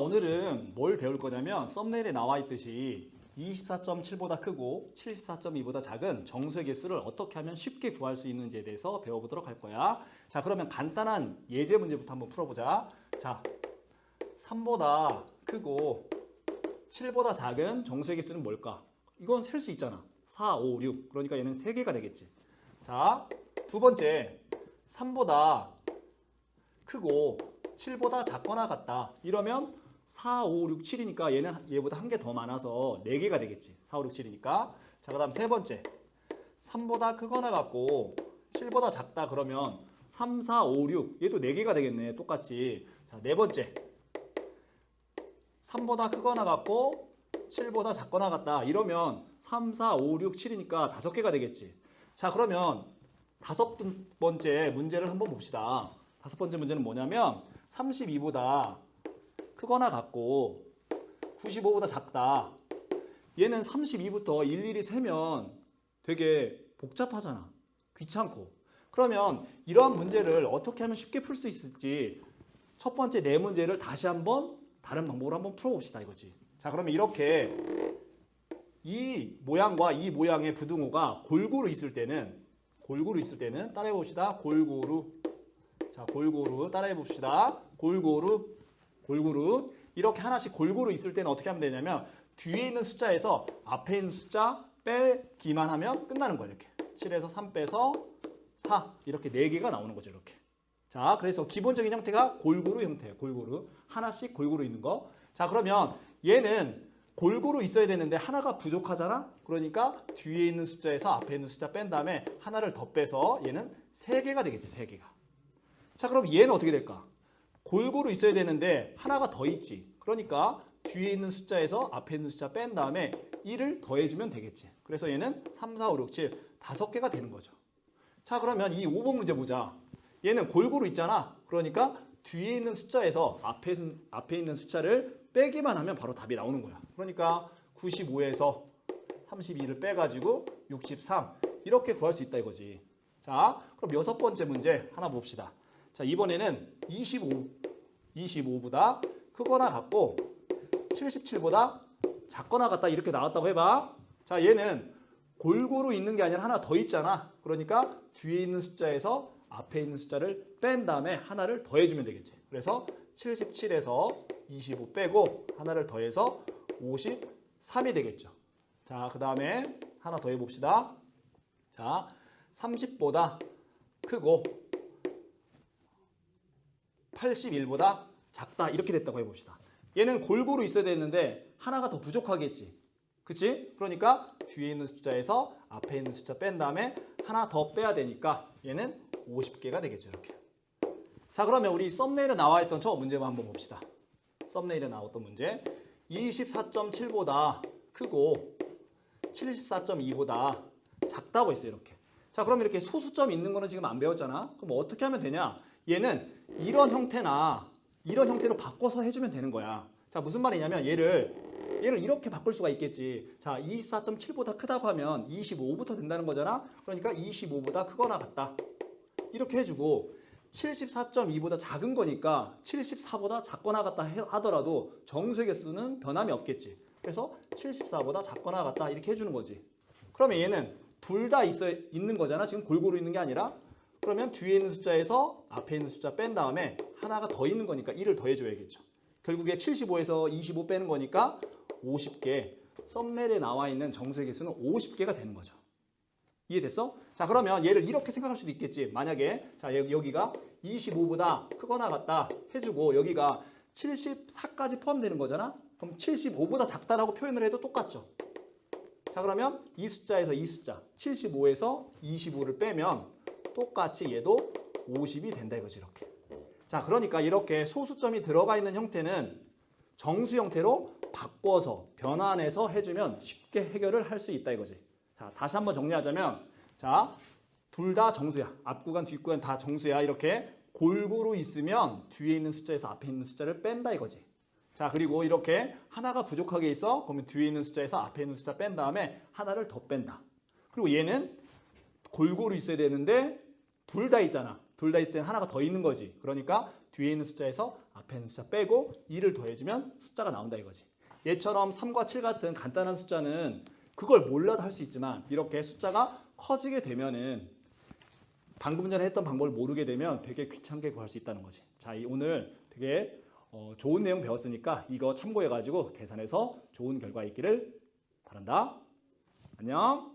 오늘은 뭘 배울 거냐면 썸네일에 나와 있듯이 24.7보다 크고 74.2보다 작은 정수의 개수를 어떻게 하면 쉽게 구할 수 있는지에 대해서 배워보도록 할 거야. 자, 그러면 간단한 예제 문제부터 한번 풀어보자. 자, 3보다 크고 7보다 작은 정수의 개수는 뭘까? 이건 셀 수 있잖아. 4, 5, 6. 그러니까 얘는 3개가 되겠지. 자, 두 번째. 3보다 크고 7보다 작거나 같다. 이러면 4, 5, 6, 7이니까 얘는 얘보다 한 개 더 많아서 4개가 되겠지. 4, 5, 6, 7이니까. 자, 그 다음 세 번째. 3보다 크거나 같고 7보다 작다 그러면 3, 4, 5, 6 얘도 4개가 되겠네. 똑같이. 자, 네 번째. 3보다 크거나 같고 7보다 작거나 같다. 이러면 3, 4, 5, 6, 7이니까 5개가 되겠지. 자, 그러면 다섯 번째 문제를 한번 봅시다. 다섯 번째 문제는 뭐냐면 32보다 크거나 같고 95보다 작다. 얘는 32부터 일일이 세면 되게 복잡하잖아. 귀찮고. 그러면 이러한 문제를 어떻게 하면 쉽게 풀 수 있을지 첫 번째 네 문제를 다시 한번 다른 방법으로 한번 풀어봅시다 이거지. 자 그러면 이렇게 이 모양과 이 모양의 부등호가 골고루 있을 때는 골고루 있을 때는 따라해 봅시다. 골고루 자 골고루 따라해 봅시다. 골고루 골고루 이렇게 하나씩 골고루 있을 때는 어떻게 하면 되냐면 뒤에 있는 숫자에서 앞에 있는 숫자 빼기만 하면 끝나는 거예요 이렇게. 7에서 3 빼서 4 이렇게 4개가 나오는 거죠 이렇게. 자 그래서 기본적인 형태가 골고루 형태예요 골고루. 하나씩 골고루 있는 거 자 그러면 얘는 골고루 있어야 되는데 하나가 부족하잖아? 그러니까 뒤에 있는 숫자에서 앞에 있는 숫자 뺀 다음에 하나를 더 빼서 얘는 3개가 되겠죠 3개가. 자 그럼 얘는 어떻게 될까 골고루 있어야 되는데 하나가 더 있지. 그러니까 뒤에 있는 숫자에서 앞에 있는 숫자 뺀 다음에 1을 더해주면 되겠지. 그래서 얘는 3, 4, 5, 6, 7 다섯 개가 되는 거죠. 자 그러면 이 5번 문제 보자. 얘는 골고루 있잖아. 그러니까 뒤에 있는 숫자에서 앞에, 앞에 있는 숫자를 빼기만 하면 바로 답이 나오는 거야. 그러니까 95에서 32를 빼가지고 63 이렇게 구할 수 있다 이거지. 자 그럼 여섯 번째 문제 하나 봅시다. 자, 이번에는 25, 25보다 크거나 같고 77보다 작거나 같다 이렇게 나왔다고 해봐. 자, 얘는 골고루 있는 게 아니라 하나 더 있잖아. 그러니까 뒤에 있는 숫자에서 앞에 있는 숫자를 뺀 다음에 하나를 더해주면 되겠지. 그래서 77에서 25 빼고 하나를 더해서 53이 되겠죠. 자, 그 다음에 하나 더 해봅시다. 자, 30보다 크고 81보다 작다 이렇게 됐다고 해봅시다. 얘는 골고루 있어야 되는데 하나가 더 부족하겠지. 그치? 그러니까 뒤에 있는 숫자에서 앞에 있는 숫자 뺀 다음에 하나 더 빼야 되니까 얘는 50개가 되겠죠. 이렇게. 자 그러면 우리 썸네일에 나와 있던 저 문제만 한번 봅시다. 썸네일에 나왔던 문제 24.7보다 크고 74.2보다 작다고 있어요. 이렇게. 자 그럼 이렇게 소수점 있는 거는 지금 안 배웠잖아. 그럼 어떻게 하면 되냐? 얘는 이런 형태나 이런 형태로 바꿔서 해주면 되는 거야. 자, 무슨 말이냐면 얘를 얘를 이렇게 바꿀 수가 있겠지. 자, 24.7보다 크다고 하면 25부터 된다는 거잖아. 그러니까 25보다 크거나 같다. 이렇게 해주고 74.2보다 작은 거니까 74보다 작거나 같다 하더라도 정수의 개수는 변함이 없겠지. 그래서 74보다 작거나 같다 이렇게 해주는 거지. 그러면 얘는 둘 다 있어 있는 거잖아. 지금 골고루 있는 게 아니라 그러면 뒤에 있는 숫자에서 앞에 있는 숫자 뺀 다음에 하나가 더 있는 거니까 1을 더해줘야겠죠. 결국에 75에서 25 빼는 거니까 50개. 썸네일에 나와 있는 정수의 개수는 50개가 되는 거죠. 이해됐어? 자 그러면 얘를 이렇게 생각할 수도 있겠지. 만약에 자 여기, 여기가 25보다 크거나 같다 해주고 여기가 74까지 포함되는 거잖아. 그럼 75보다 작다라고 표현을 해도 똑같죠. 자 그러면 이 숫자에서 이 숫자 75에서 25를 빼면 똑같이 얘도 50이 된다 이거지 이렇게. 자 그러니까 이렇게 소수점이 들어가 있는 형태는 정수 형태로 바꿔서 변환해서 해주면 쉽게 해결을 할 수 있다 이거지. 자 다시 한번 정리하자면 자 둘 다 정수야. 앞구간 뒷구간 다 정수야. 이렇게 골고루 있으면 뒤에 있는 숫자에서 앞에 있는 숫자를 뺀다 이거지. 자 그리고 이렇게 하나가 부족하게 있어. 그러면 뒤에 있는 숫자에서 앞에 있는 숫자 뺀 다음에 하나를 더 뺀다. 그리고 얘는 골고루 있어야 되는데 둘 다 있잖아. 둘 다 있을 때는 하나가 더 있는 거지. 그러니까 뒤에 있는 숫자에서 앞에 있는 숫자 빼고 2를 더해주면 숫자가 나온다 이거지. 얘처럼 3과 7 같은 간단한 숫자는 그걸 몰라도 할 수 있지만 이렇게 숫자가 커지게 되면은 방금 전에 했던 방법을 모르게 되면 되게 귀찮게 구할 수 있다는 거지. 자, 이 오늘 되게 어, 좋은 내용 배웠으니까 이거 참고해가지고 계산해서 좋은 결과 있기를 바란다. 안녕.